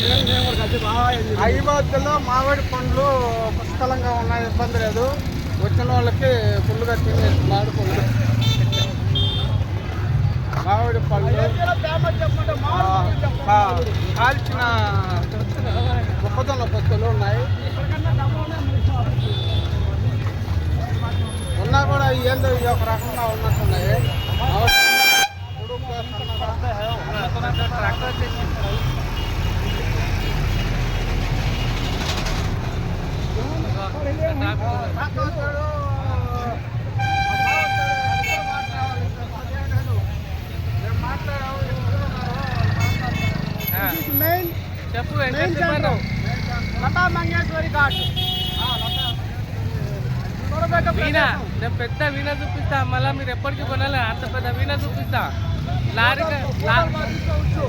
ఈ మధ్యలో మామిడి పండ్లు పుష్కలంగా ఉన్నాయి ఇబ్బంది లేదు. వచ్చిన వాళ్ళకి ఫుల్గా తినేస్తున్నారు మామిడి పండ్లు. మామిడి పండ్లు. కాల్చిన మొక్కజొన్న పత్తులు ఉన్నాయి. ఉన్నా కూడా ఏందో ఇవి ఒక రకంగా ఉన్నట్టున్నాయి. చెప్పు లతా మంగేశ్వరి ఘాట్. వీణ నేను పెద్ద వీణ చూపిస్తా. మళ్ళీ మీరు ఎప్పటికీ కొనాలి? అంత పెద్ద వీణ చూపిస్తా. లారీ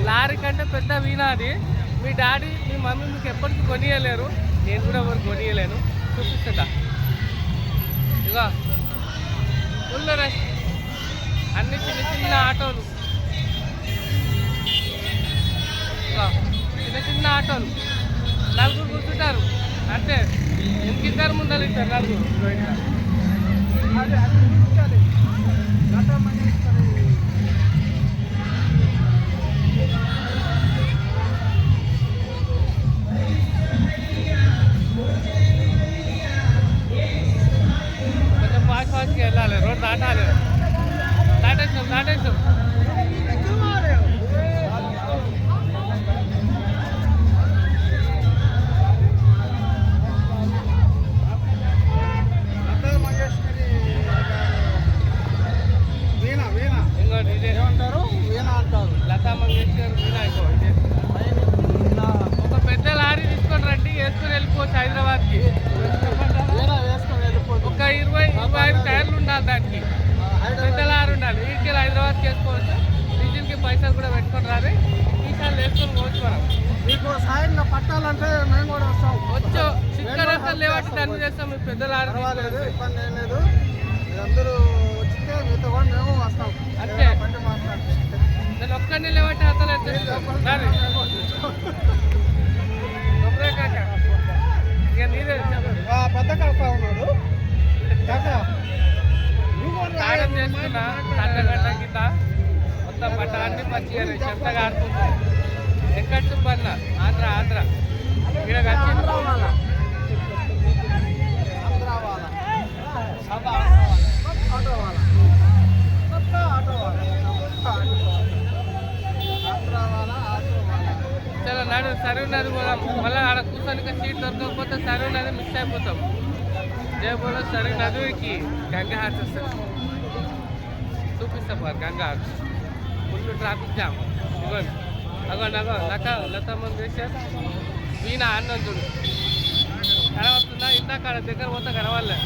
లారీ కంటే పెద్ద వీణ అది. మీ డాడీ మీ మమ్మీ మీకు ఎప్పటికీ కొనియలేరు. నేను కూడా ఎవరు కొనియలేను. చూపిస్తా. ఇగో ఫుల్ రష్ అన్ని చిన్న చిన్న ఆటోలు. చిన్న చిన్న ఆటోలు. నలుగురు కూర్చుంటారు. అంటే ఇంకిద్దరు ముందర ఇస్తారు నలుగురు? దాటాలి దాటేసాం దాటేసాం ఏమంటారు? వీణ అంటారు. లతా మంగేష్కర్ వీణా ఒక పెద్ద లారీ తీసుకొని రండి వేసుకొని వెళ్ళిపోవచ్చు హైదరాబాద్కి. ఒక ఇరవై ఇరవై ఐదు ఉండాలి దానికి లారీ ఉండాలి. వీటికి హైదరాబాద్కి వేసుకోవచ్చు డీజిల్కి పైసలు కూడా పెట్టుకొని రాలి ఈసారి వేసుకొని పోవచ్చు మనం. మీకు సాయంగా పట్టాలంటే మేము కూడా వస్తాం. వచ్చు చిక్కర్ అంతా లేవట్టి దాన్ని చేస్తాం. మీ పెద్ద లారీ పర్వాలేదు తీసుకొని ఇబ్బంది ఏం లేదు. మీరందరూ వచ్చితే మీతో కూడా మేము వస్తాం. అంతే. నేను ఒక్కడిని లేవట్టి అసలు చేసుకున్నా గంట గంట కింద మొత్తం బట్ట అన్ని మంచిగా చెత్తగా ఆడుతుంది వెంకట సుబ్బన్న ఆంధ్ర ఆంధ్ర. ఇక్కడ చాలా నడు సరే నది పోదాం. మళ్ళీ ఆడ కూర్చొని సీట్ దొరకకపోతే సరే నది మిస్ అయిపోతాం. దేవుడు సరే నదికి గంగా హార్ట్స్ వస్తుంది చూపిస్తాం మరి గంగా హార్ట్స్ ఫుల్ ట్రాఫిక్ జామ్ ఇవ్వండి అగోండి అగో లత లత మంగేశ్వర్ వీణ ఆనందుడు కనవస్తుందా ఇందాక ఆడ దగ్గర పోతే కనవాలే